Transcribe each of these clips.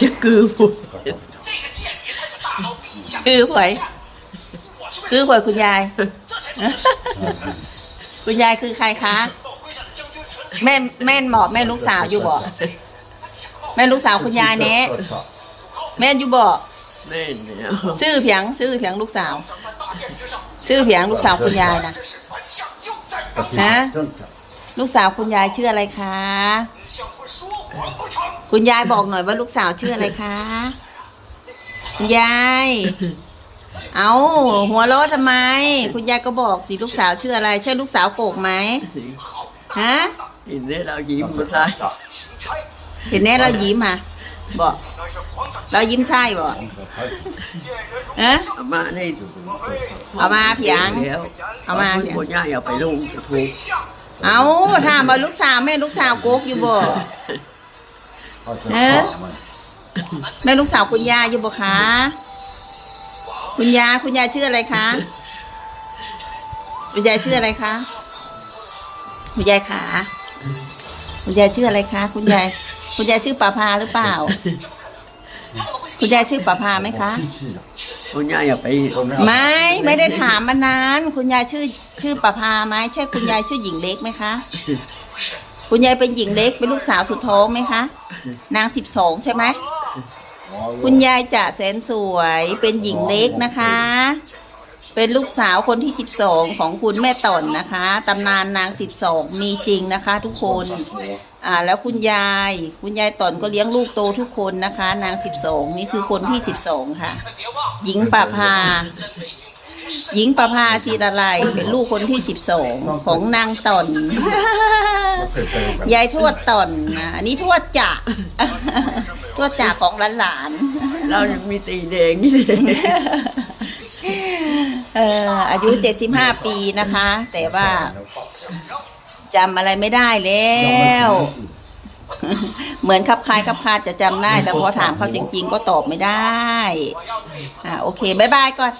จะกือหวยกือหวยคือหวยคุณยาย คุณยายคือใครคะ แม่แม่นหมอแม่ลูกสาวอยู่บ่แม่ลูกสาวคุณยายเนี้ยแม่อยู่บ่ซื้อเพียงซื้อเพียงลูกสาว ซื้อเพียงลูกสาวคุณยายนะนะ ลูกสาวคุณยายชื่ออะไรคะ คุณยายบอกหน่อยว่าลูกสาวชื่ออะไรคะ คุณยาย เอาหัวเราทำไม คุณยายก็บอกสิลูกสาวชื่ออะไร ใช่ลูกสาวโกกไหมฮะเห็นได้เรายิ้มมาซ้าเห็นแน่เรายิ้มอะบอกเรายิ้มไส้บอกเอ๊ะเามาในเอามาเพียงเอามาเพียงย่าอย่าไปลุงถูก เอาถามว่าลูกสาวแม่ลูกสาวโกกอยู่บ่เออแม่ลูกสาวคุณยายอยู่บ่คะคุณยายคุณยายชื่ออะไรคะคุณยายชื่ออะไรคะคุณยายขาคุณยายชื่ออะไรคะคุณยายคุณยายชื่อป่าพาหรือเปล่า คุณยายชื่อป่าพาไหมคะ คุณย่าอย่าไปไม่ไม่ได้ถามมานาน คุณยายชื่อชื่อประภาไหมใช่คุณยายชื่อหญิงเล็กไหมคะ คุณยายเป็นหญิงเล็กเป็นลูกสาวสุดท้องไหมคะ นางสิบสองใช่ไหมคุณยายจะแสนสวยเป็นหญิงเล็กนะคะ เป็นลูกสาวคนที่ 12 ของคุณแม่ต่อนนะคะตำนานนาง 12 มีจริงนะคะ ทุกคนอ่าแล้วคุณยาย คุณยายต่อนก็เลี้ยงลูกโตทุกคนนะคะ นาง 12 นี่คือคนที่ 12 ค่ะ หญิงประภา หญิงประภาชีดลายเป็นลูกคนที่ 12 ของนางต่อน ยายทวดต่อนอันนี้ทวดจ่าทวดจ่าของหลานๆเรายังมีตีแดงนี่ง เอออายุเจ็ดสิบห้าปีนะคะ แต่ว่าจำอะไรไม่ได้แล้ว เหมือนคับคายคับคาจะจำได้ แต่พอถามเขาจริง ๆ ก็ตอบไม่ได้ อ่าโอเคบายบายก่อน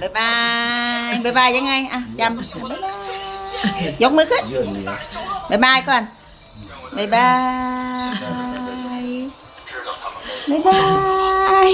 บายบายบายบายยังไง อะจำบายบายยกมือขึ้นบายบายก่อนบายบายบายบาย